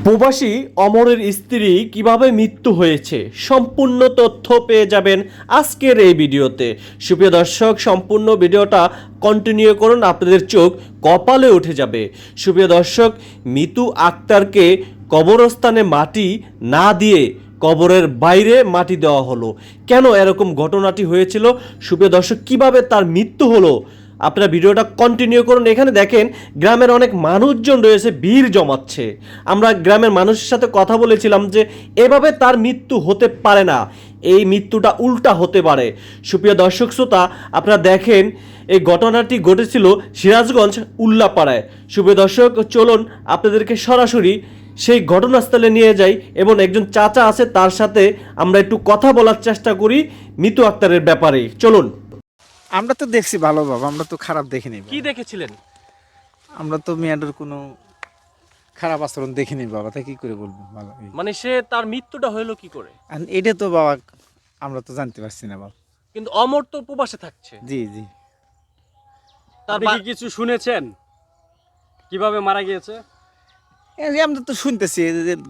প্রবাসী অমরের স্ত্রী কীভাবে মৃত্যু হয়েছে সম্পূর্ণ তথ্য পেয়ে যাবেন আজকের এই ভিডিওতে। সুপ্রিয় দর্শক, সম্পূর্ণ ভিডিওটা কন্টিনিউ করুন, আপনাদের চোখ কপালে উঠে যাবে। সুপ্রিয় দর্শক, মিতু আক্তারকে কবরস্থানে মাটি না দিয়ে কবরের বাইরে মাটি দেওয়া হলো। কেন এরকম ঘটনাটি হয়েছিল? সুপ্রিয় দর্শক, কীভাবে তার মৃত্যু হলো? আপনারা ভিডিওটা কন্টিনিউ করুন। এখানে দেখেন, গ্রামের অনেক মানুষজন রয়েছে, ভিড় জমাচ্ছে। আমরা গ্রামের মানুষের সাথে কথা বলেছিলাম যে, এভাবে তার মৃত্যু হতে পারে না। এই মৃত্যুটা উল্টা হতে পারে। সুপ্রিয় দর্শক শ্রোতা, আপনারা দেখেন, এই ঘটনাটি ঘটেছিল সিরাজগঞ্জ উল্লাপাড়ায়। সুপ্রিয় দর্শক, চলুন আপনাদেরকে সরাসরি সেই ঘটনাস্থলে নিয়ে যাই এবং একজন চাচা আছে, তার সাথে আমরা একটু কথা বলার চেষ্টা করি, মিতু আক্তারের ব্যাপারে। চলুন। আমরা তো দেখছি ভালো বাবা আমরা তো খারাপ দেখিনি কি দেখেছিলেন? আমরা তো মেয়েটার কোনো খারাপ আচরণ দেখিনি বাবা তাই কি করে বলব ভালো মানে সে তার মৃত্যুটা হলো কি করে? এটা তো বাবা আমরা তো জানতে পারছি না বাবা। কিন্তু অমর তো প্রবাসে থাকছে। জি জি। তার কি কিছু শুনেছেন? কীভাবে মারা গিয়েছে? আমরা তো শুনতেছি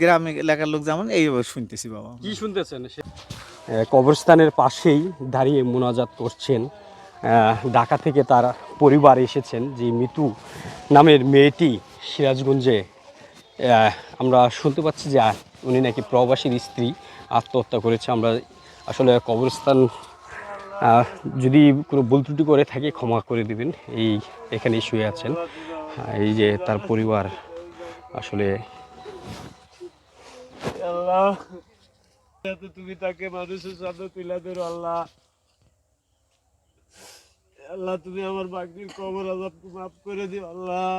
গ্রামে এলাকার লোক যেমন এইভাবে শুনতেছি বাবা। কি শুনতেছেন সে? কবরস্থানের পাশেই দাঁড়িয়ে মোনাজাত করছেন ঢাকা থেকে তার পরিবার এসেছেন যে মিতু নামের মেয়েটি সিরাজগঞ্জে। আমরা শুনতে পাচ্ছি যে উনি নাকি প্রবাসীর স্ত্রী, আত্মহত্যা করেছে। আমরা আসলে কবরস্থান যদি কোনো ভুল ত্রুটি করে থাকে, ক্ষমা করে দিবেন। এই এখানেই শুয়ে আছেন। এই যে তার পরিবার আসলে তুমি তাকে মানুষের সামনে তুলে ধরো, আল্লাহ। আল্লাহ, তুমি আমার বাকির কবর আজাব মাফ করে দিও, আল্লাহ।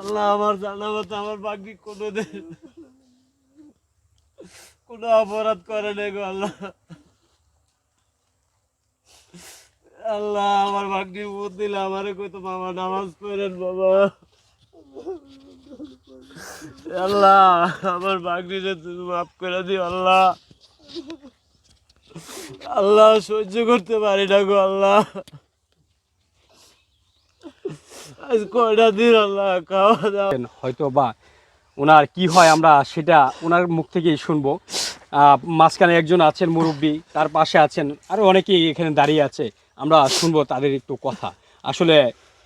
আল্লাহ, আমার জানা মতো আমার বাকি কোনো কোনো অপরাধ করে নেই গো, আল্লাহ। আল্লাহ, আমার বাকি বুধ দিলে আমারে কইতো মামা নামাজ পড়েন, বাবা। আল্লাহ, আমার বাগনিটা তুমি মাফ করে দিও, আল্লাহ। আল্লাহ সহ্য করতে পারি না গো আল্লাহ। আজ কয়টা দিন আল্লাহ খাওয়া দাওয়া। হয়তো বা ওনার কি হয় আমরা সেটা ওনার মুখ থেকেই শুনব। আহ, মাঝখানে একজন আছেন মুরব্বী তার পাশে আছেন আরও অনেকেই এখানে দাঁড়িয়ে আছে আমরা শুনব তাদের একটু কথা। আসলে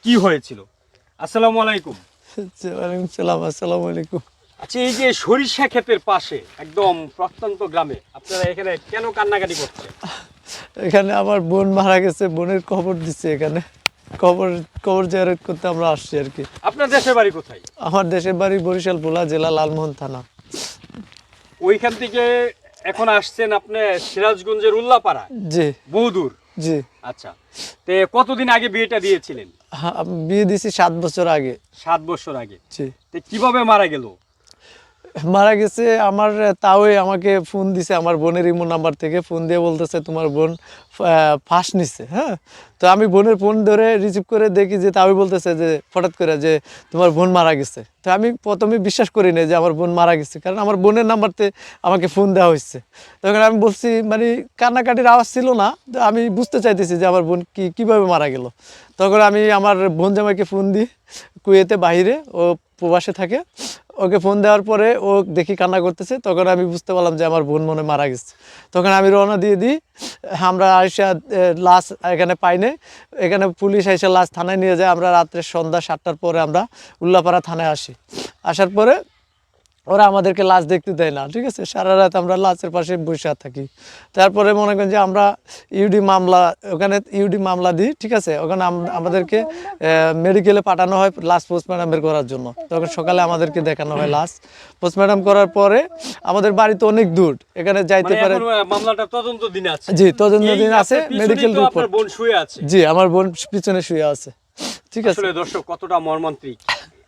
কি হয়েছিল? আসসালামু আলাইকুম। ওয়ালাইকুম সালাম আসসালামু আলাইকুম। আচ্ছা এই যে সরিষা ক্ষেতের পাশে একদম প্রত্যন্ত গ্রামে আপনারা এখানে কেন কান্নাকাটি করছেন? এখানে আমার বোন মারা গেছে বোনের খবর দিচ্ছে এখানে। খবর খবর জিয়ারত করতে আমরা আসছি আর কি। আপনার দেশের বাড়ি কোথায়? আমার দেশের বাড়ি বরিশাল ভোলা জেলা লালমোহন থানা। ওইখান থেকে এখন আসছেন আপনি সিরাজগঞ্জের উল্লাপাড়া? জি। বহুদূর? জি। আচ্ছা তে কতদিন আগে বিয়েটা দিয়েছিলেন? হ্যাঁ, বিয়ে দিছি সাত বছর আগে। সাত বছর আগে। জি। তে কীভাবে মারা গেল? মারা গেছে, আমার তাও আমাকে ফোন দিছে, আমার বোনের ইমো নাম্বার থেকে ফোন দিয়ে বলতেছে, তোমার বোন ফাঁস নিচ্ছে হ্যাঁ? তো আমি বোনের ফোন ধরে রিসিভ করে দেখি যে তাও বলতেছে যে, হঠাৎ করে যে তোমার বোন মারা গেছে। তো আমি প্রথমে বিশ্বাস করি না যে আমার বোন মারা গেছে, কারণ আমার বোনের নাম্বারতে আমাকে ফোন দেওয়া হয়েছে। তখন আমি বলছি মানে কান্নাকাটির আওয়াজ ছিল না, তো আমি বুঝতে চাইতেছি যে আমার বোন কি, কীভাবে মারা গেল? তখন আমি আমার বোন জামাইকে ফোন দিই, কুয়েতে বাইরে ও প্রবাসে থাকে। ওকে ফোন দেওয়ার পরে ও দেখি কান্না করতেছে, তখন আমি বুঝতে পারলাম যে আমার বোন মনে মারা গেছে। তখন আমি রওনা দিয়ে দিই, আমরা আইসা লাশ এখানে পাইনি এখানে পুলিশ এসে লাশ থানায় নিয়ে যায়, আমরা রাত্রে সন্ধ্যা সাতটার পরে আমরা উল্লাপাড়া থানায় আসি। আসার পরে ওরা আমাদেরকে লাশ দেখতে দেয় না ঠিক আছে? সারা রাত আমরা লাশের পাশে বসে থাকি। তারপরে মনে করেন যে আমরা ইউডি মামলা ওখানে ইউডি মামলা দিই ঠিক আছে? ওখানে আমাদেরকে মেডিকেলে পাঠানো হয় লাশ পোস্টমর্টমের করার জন্য। তখন সকালে আমাদেরকে দেখানো হয় লাশ। পোস্টমর্টম করার পরে আমাদের বাড়ি তো অনেক দূর এখানে যাইতে মানে পারে মামলাটা তদন্ত দিন আছে। জি তদন্ত দিন আছে মেডিকেল রিপোর্ট বোন শুয়ে আছে। জি আমার বোন পিছনে শুয়ে আছে ঠিক আছে? দর্শক কতটা মর্মান্তিক।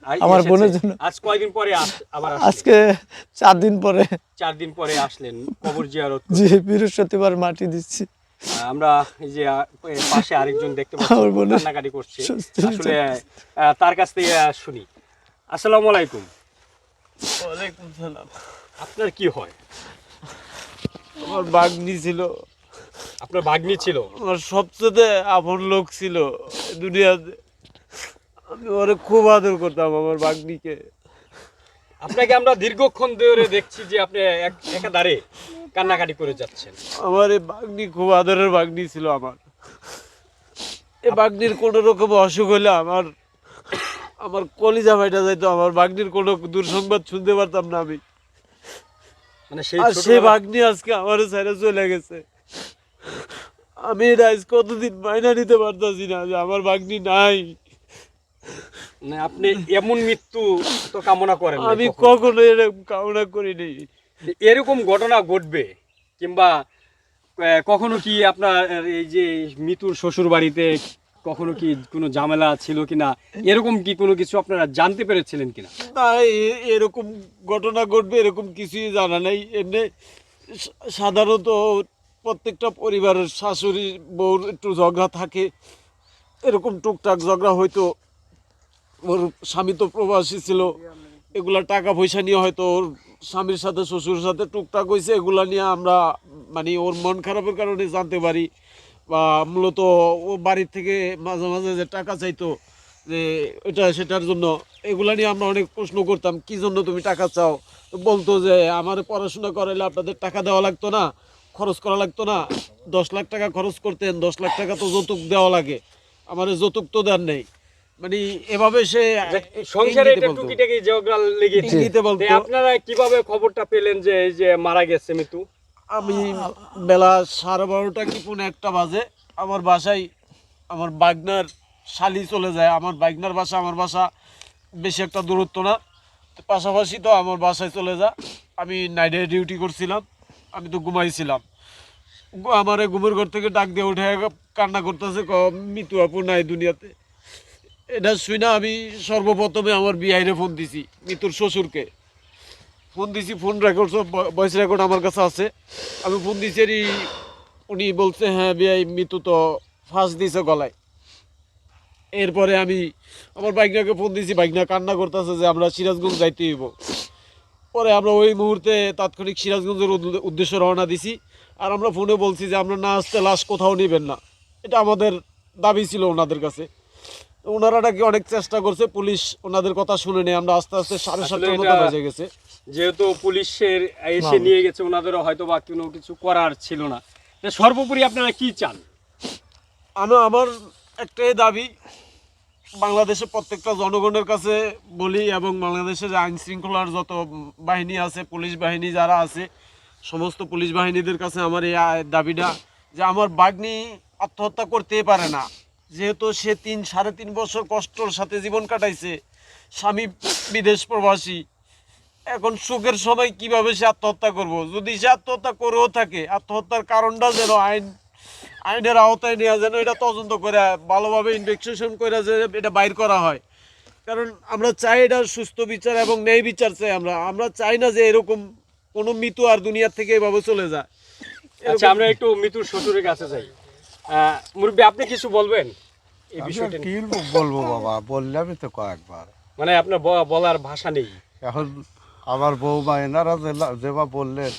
আমার বোনের জন্য। আজ কয়দিন পরে আস- আবার আজকে চার দিন পরে। চার দিন পরে আসলেন কবর জিয়ারত জি বৃহস্পতিবার মাটি দিচ্ছি। আমরা এই যে পাশে আরেকজন দেখতে আমার পাচ্ছি কান্নাকাটি করছে। আসলে তার কাছ থেকে শুনি। আসসালামু আলাইকুম। ওয়ালাইকুম সালাম। আপনার কি হয়? আমার বাগনি ছিল। আপনার ভাগ্নি ছিল? আমার সবচেয়ে আপন লোক ছিল দুনিয়াতে। আমি ওরে খুব আদর করতাম আমার বাগনিকে। আপনাকে আমরা দীর্ঘক্ষণ ধরে দেখছি যে আপনি এক- একাধারে কান্নাকাটি করে যাচ্ছেন। আমার এই বাগনি খুব আদরের বাগনি ছিল আমার। এই বাগনির কোনো রকম অসুখ হলে আমার আমার কলিজা ভাইটা যাইতো আমার বাগনির কোনো দুঃসংবাদ শুনতে পারতাম না আমি। মানে সেই আর সে বাগনি আজকে আমার ছেড়ে চলে গেছে। আমি এটা আজ কতদিন মাইনা নিতে পারতাছি না যে আমার বাগনি নাই। মানে আপনি এমন মৃত্যু তো কামনা করেন আমি কখনো। এরকম কামনা করিনি এরকম ঘটনা ঘটবে কিংবা কখনো কি আপনার এই যে মৃত্যুর শ্বশুর বাড়িতে কখনো কি কোনো ঝামেলা ছিল কিনা? এরকম কি কোনো কিছু আপনারা জানতে পেরেছিলেন কিনা? না এরকম ঘটনা ঘটবে এরকম কিছুই জানা নেই। এমনি সাধারণত প্রত্যেকটা পরিবারের শাশুড়ি বউর একটু ঝগড়া থাকে। এরকম টুকটাক ঝগড়া হয়তো ওর স্বামী তো প্রবাসী ছিল। এগুলা টাকা পয়সা নিয়ে হয়তো ওর স্বামীর সাথে, শ্বশুরের সাথে টুকটাক হয়েছে এগুলা নিয়ে আমরা মানে ওর মন খারাপের কারণে জানতে পারি বা মূলত ও বাড়ির থেকে মাঝে মাঝে যে টাকা চাইতো যে এটা সেটার জন্য, এগুলা নিয়ে আমরা অনেক প্রশ্ন করতাম, কি জন্য তুমি টাকা চাও? বলতো যে, আমার পড়াশোনা করাইলে আপনাদের টাকা দেওয়া লাগতো না, খরচ করা লাগতো না। দশ লাখ টাকা খরচ করতেন, দশ লাখ টাকা তো যৌতুক দেওয়া লাগে। আমার যৌতুক তো দেন নেই। মানে এভাবে সে সংসারে এটা টুকিটাকি ঝগড়া লেগেছে। ইঙ্গিতে বলতো। আপনারা কীভাবে খবরটা পেলেন যে এই যে মারা গেছে মৃত্যু আমি বেলা সাড়ে বারোটা কি পৌনে একটা বাজে আমার বাসায় আমার বাগনার শালি চলে যায়। আমার বাগনার বাসা আমার বাসা বেশি একটা দূরত্ব না। পাশাপাশি তো আমার বাসায় চলে যা। আমি নাইটে ডিউটি করছিলাম আমি তো ঘুমাইছিলাম। আমার ঘুমের ঘর থেকে ডাক দিয়ে উঠে কান্না করতেছে ক মৃত্যু আপু নাই দুনিয়াতে। এটা শুই না আমি সর্বপ্রথমে আমার বিআইরে ফোন দিছি মৃত্যুর শ্বশুরকে। ফোন দিছি, ফোন রেকর্ড সব ভয়েস রেকর্ড আমার কাছে আছে। আমি ফোন দিছি, এরই উনি বলছে হ্যাঁ বিআই মৃত্যু তো ফাঁস দিছে গলায়। এরপরে আমি আমার বাইকনাকে ফোন দিছি বাইকনা কান্না করতেছে যে আমরা সিরাজগঞ্জ যাইতে হইব। পরে আমরা ওই মুহূর্তে তাৎক্ষণিক সিরাজগঞ্জের উদ্দে- উদ্দেশ্যে রওনা দিছি। আর আমরা ফোনে বলছি যে, আমরা না আসতে লাশ কোথাও নেবেন না। এটা আমাদের দাবি ছিল ওনাদের কাছে। ওনারা নাকি অনেক চেষ্টা করছে পুলিশ ওনাদের কথা শুনে নেই আমরা আস্তে আস্তে সাড়ে সাতটার মতো বেজে গেছে। যেহেতু পুলিশের এসে নিয়ে গেছে ওনাদেরও হয়তো বা কোনো কিছু করার ছিল না। সর্বোপরি আপনারা কি চান? আমি আমার একটাই দাবি বাংলাদেশের প্রত্যেকটা জনগণের কাছে বলি এবং বাংলাদেশে যে আইন শৃঙ্খলার যত বাহিনী আছে পুলিশ বাহিনী যারা আছে সমস্ত পুলিশ বাহিনীদের কাছে আমার এই দাবিটা যে আমার বাগ্নি আত্মহত্যা করতেই পারে না। যেহেতু সে তিন, সাড়ে তিন বছর কষ্টর সাথে জীবন কাটাইছে, স্বামী বিদেশ প্রবাসী, এখন সুখের সময় কীভাবে সে আত্মহত্যা করব? যদি সে আত্মহত্যা করেও থাকে, আত্মহত্যার কারণটা যেন আইন, আইনের আওতায় নেওয়া যেন এটা তদন্ত করে, ভালোভাবে ইনভেস্টিগেশন করে যে এটা বাইর করা হয়। কারণ আমরা চাই এটা সুস্থ বিচার এবং ন্যায় বিচার চাই আমরা। আমরা চাই না যে এরকম কোনো মৃত্যু আর দুনিয়ার থেকে এভাবে চলে যায়। আচ্ছা আমরা একটু মৃত্যুর শ্বশুরের কাছে যাই। মুরব্বী আপনি কিছু বলবেন এই বিষয়টা কি বলব বাবা? বললামই তো কয়েকবার। মানে আপনার বলার ভাষা নেই। এখন আমার বৌমা এনারা যে- যেবা বললেন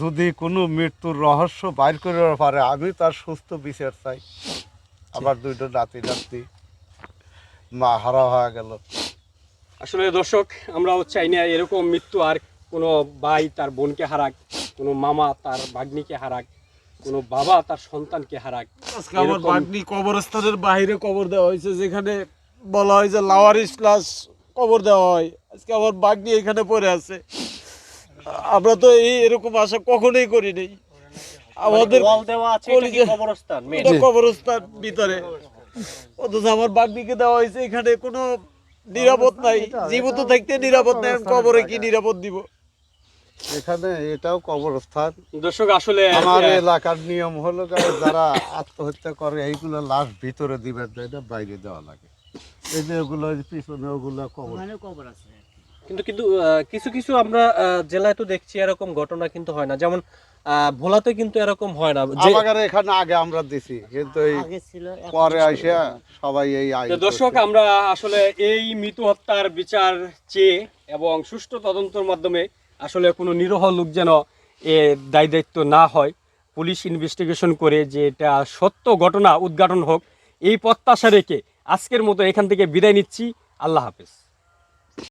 যদি কোনো মৃত্যুর রহস্য বাইর করে পারে আমি তার সুস্থ বিচার চাই। আমার দুইটা নাতি নাতি মা হারা হয়ে গেল। আসলে দর্শক আমরাও চাই না এরকম মৃত্যু আর কোনো ভাই তার বোনকে হারাক কোনো মামা তার ভাগ্নিকে হারাক। কোনো বাবা তার সন্তানকে হারাক। আজকে আমার বাগনি কবরস্থানের বাইরে কবর দেওয়া হয়েছে যেখানে বলা হয় যে লাওয়ারিস লাশ কবর দেওয়া হয়। আজকে আমার বাগনি এখানে পড়ে আছে। আমরা তো এই এরকম আশা কখনোই করি নাই আমাদের কবরস্থান মেন কবরস্থান ভিতরে। অথচ আমার বাগনিকে দেওয়া হয়েছে এখানে কোনো নিরাপদ নাই। জীবিত থাকতে নিরাপদ নাই কবরে কি নিরাপদ দিব? এখানে এটাও কবরস্থান। দর্শক আসলে আমার এলাকার নিয়ম হলো যারা আত্মহত্যা করে এইগুলো লাশ ভিতরে দিবেন না? বাইরে দেওয়া লাগে। এই যে ওগুলো পিছনে ওগুলো কবর। কবর আছে। কিন্তু কিন্তু কিছু কিছু আমরা জেলায় তো দেখছি এরকম ঘটনা কিন্তু হয় না। যেমন ভোলাতে কিন্তু এরকম হয় না। আমাদের এখানে আগে আমরা দিছি কিন্তু এই পরে আইসে সবাই এই দর্শক আমরা আসলে এই মৃত্যু হত্যার বিচার চেয়ে এবং সুষ্ঠু তদন্তের মাধ্যমে আসলে কোনো নিরহ লোক যেন এ দায় দায়িত্ব না হয়, পুলিশ ইনভেস্টিগেশন করে যে এটা সত্য ঘটনা উদ্ঘাটন হোক, এই প্রত্যাশা রেখে আজকের মতো এখান থেকে বিদায় নিচ্ছি। আল্লাহ হাফেজ।